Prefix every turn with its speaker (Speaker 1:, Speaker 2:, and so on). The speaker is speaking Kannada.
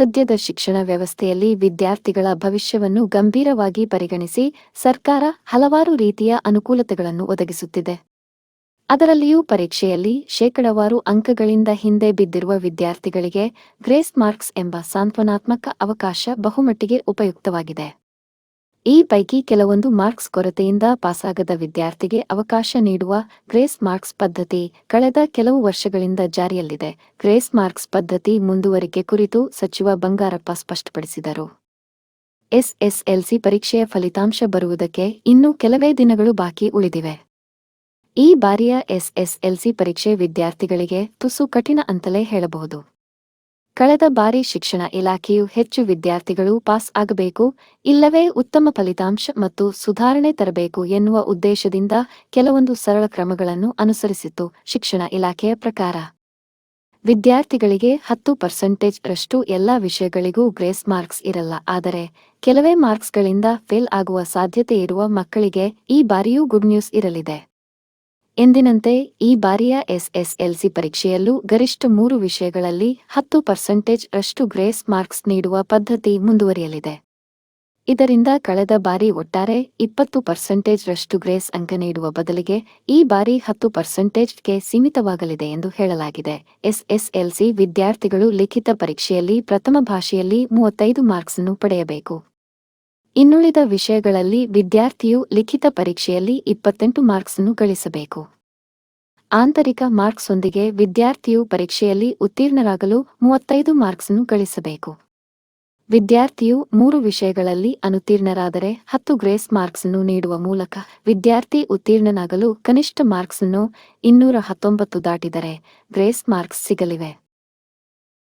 Speaker 1: ಸದ್ಯದ ಶಿಕ್ಷಣ ವ್ಯವಸ್ಥೆಯಲ್ಲಿ ವಿದ್ಯಾರ್ಥಿಗಳ ಭವಿಷ್ಯವನ್ನು ಗಂಭೀರವಾಗಿ ಪರಿಗಣಿಸಿ ಸರ್ಕಾರ ಹಲವಾರು ರೀತಿಯ ಅನುಕೂಲತೆಗಳನ್ನು ಒದಗಿಸುತ್ತಿದೆ. ಅದರಲ್ಲಿಯೂ ಪರೀಕ್ಷೆಯಲ್ಲಿ ಶೇಕಡವಾರು ಅಂಕಗಳಿಂದ ಹಿಂದೆ ಬಿದ್ದಿರುವ ವಿದ್ಯಾರ್ಥಿಗಳಿಗೆ ಗ್ರೇಸ್ ಮಾರ್ಕ್ಸ್ ಎಂಬ ಸಾಂತ್ವನಾತ್ಮಕ ಅವಕಾಶ ಬಹುಮಟ್ಟಿಗೆ ಉಪಯುಕ್ತವಾಗಿದೆ. ಈ ಪೈಕಿ ಕೆಲವೊಂದು ಮಾರ್ಕ್ಸ್ ಕೊರತೆಯಿಂದ ಪಾಸಾಗದ ವಿದ್ಯಾರ್ಥಿಗೆ ಅವಕಾಶ ನೀಡುವ ಗ್ರೇಸ್ ಮಾರ್ಕ್ಸ್ ಪದ್ಧತಿ ಕಳೆದ ಕೆಲವು ವರ್ಷಗಳಿಂದ ಜಾರಿಯಲ್ಲಿದೆ. ಗ್ರೇಸ್ ಮಾರ್ಕ್ಸ್ ಪದ್ಧತಿ ಮುಂದುವರಿಕೆ ಕುರಿತು ಸಚಿವ ಬಂಗಾರಪ್ಪ ಸ್ಪಷ್ಟಪಡಿಸಿದರು. ಎಸ್ಎಸ್ಎಲ್ಸಿ ಪರೀಕ್ಷೆಯ ಫಲಿತಾಂಶ ಬರುವುದಕ್ಕೆ ಇನ್ನೂ ಕೆಲವೇ ದಿನಗಳು ಬಾಕಿ ಉಳಿದಿವೆ. ಈ ಬಾರಿಯ ಎಸ್ಎಸ್ಎಲ್ಸಿ ಪರೀಕ್ಷೆ ವಿದ್ಯಾರ್ಥಿಗಳಿಗೆ ತುಸು ಕಠಿಣ ಅಂತಲೇ ಹೇಳಬಹುದು. ಕಳೆದ ಬಾರಿ ಶಿಕ್ಷಣ ಇಲಾಖೆಯು ಹೆಚ್ಚು ವಿದ್ಯಾರ್ಥಿಗಳು ಪಾಸ್ ಆಗಬೇಕು, ಇಲ್ಲವೇ ಉತ್ತಮ ಫಲಿತಾಂಶ ಮತ್ತು ಸುಧಾರಣೆ ತರಬೇಕು ಎನ್ನುವ ಉದ್ದೇಶದಿಂದ ಕೆಲವೊಂದು ಸರಳ ಕ್ರಮಗಳನ್ನು ಅನುಸರಿಸಿತ್ತು ಶಿಕ್ಷಣ ಇಲಾಖೆಯ ಪ್ರಕಾರ. ವಿದ್ಯಾರ್ಥಿಗಳಿಗೆ ಹತ್ತು ಪರ್ಸೆಂಟೇಜ್ ರಷ್ಟು ಎಲ್ಲಾ ವಿಷಯಗಳಿಗೂ ಗ್ರೇಸ್ ಮಾರ್ಕ್ಸ್ ಇರಲ್ಲ, ಆದರೆ ಕೆಲವೇ ಮಾರ್ಕ್ಸ್ಗಳಿಂದ ಫೇಲ್ ಆಗುವ ಸಾಧ್ಯತೆ ಇರುವ ಮಕ್ಕಳಿಗೆ ಈ ಬಾರಿಯೂ ಗುಡ್ ನ್ಯೂಸ್ ಇರಲಿದೆ. ಎಂದಿನಂತೆ ಈ ಬಾರಿಯ ಎಸ್ಎಸ್ಎಲ್ಸಿ ಪರೀಕ್ಷೆಯಲ್ಲೂ ಗರಿಷ್ಠ ಮೂರು ವಿಷಯಗಳಲ್ಲಿ ಹತ್ತು ಪರ್ಸೆಂಟೇಜ್ ರಷ್ಟು ಗ್ರೇಸ್ ಮಾರ್ಕ್ಸ್ ನೀಡುವ ಪದ್ಧತಿ ಮುಂದುವರಿಯಲಿದೆ. ಇದರಿಂದ ಕಳೆದ ಬಾರಿ ಒಟ್ಟಾರೆ ಇಪ್ಪತ್ತು ಪರ್ಸೆಂಟೇಜ್ ರಷ್ಟು ಗ್ರೇಸ್ ಅಂಕ ನೀಡುವ ಬದಲಿಗೆ ಈ ಬಾರಿ ಹತ್ತು ಪರ್ಸೆಂಟೇಜ್ಗೆ ಸೀಮಿತವಾಗಲಿದೆ ಎಂದು ಹೇಳಲಾಗಿದೆ. ಎಸ್ಎಸ್ಎಲ್ಸಿ ವಿದ್ಯಾರ್ಥಿಗಳು ಲಿಖಿತ ಪರೀಕ್ಷೆಯಲ್ಲಿ ಪ್ರಥಮ ಭಾಷೆಯಲ್ಲಿ ಮೂವತ್ತೈದು ಮಾರ್ಕ್ಸ್ ಅನ್ನು ಪಡೆಯಬೇಕು. ಇನ್ನುಳಿದ ವಿಷಯಗಳಲ್ಲಿ ವಿದ್ಯಾರ್ಥಿಯು ಲಿಖಿತ ಪರೀಕ್ಷೆಯಲ್ಲಿ ಇಪ್ಪತ್ತೆಂಟು ಮಾರ್ಕ್ಸ್ ಅನ್ನು ಗಳಿಸಬೇಕು. ಆಂತರಿಕ ಮಾರ್ಕ್ಸ್ನೊಂದಿಗೆ ವಿದ್ಯಾರ್ಥಿಯು ಪರೀಕ್ಷೆಯಲ್ಲಿ ಉತ್ತೀರ್ಣರಾಗಲು ಮೂವತ್ತೈದು ಮಾರ್ಕ್ಸ್ ಅನ್ನು ಗಳಿಸಬೇಕು. ವಿದ್ಯಾರ್ಥಿಯು ಮೂರು ವಿಷಯಗಳಲ್ಲಿ ಅನುತ್ತೀರ್ಣರಾದರೆ ಹತ್ತು ಗ್ರೇಸ್ ಮಾರ್ಕ್ಸ್ ಅನ್ನು ನೀಡುವ ಮೂಲಕ ವಿದ್ಯಾರ್ಥಿ ಉತ್ತೀರ್ಣನಾಗಲು ಕನಿಷ್ಠ ಮಾರ್ಕ್ಸ್ ಅನ್ನು ಇನ್ನೂರ ಹತ್ತೊಂಬತ್ತು ದಾಟಿದರೆ ಗ್ರೇಸ್ ಮಾರ್ಕ್ಸ್ ಸಿಗಲಿವೆ.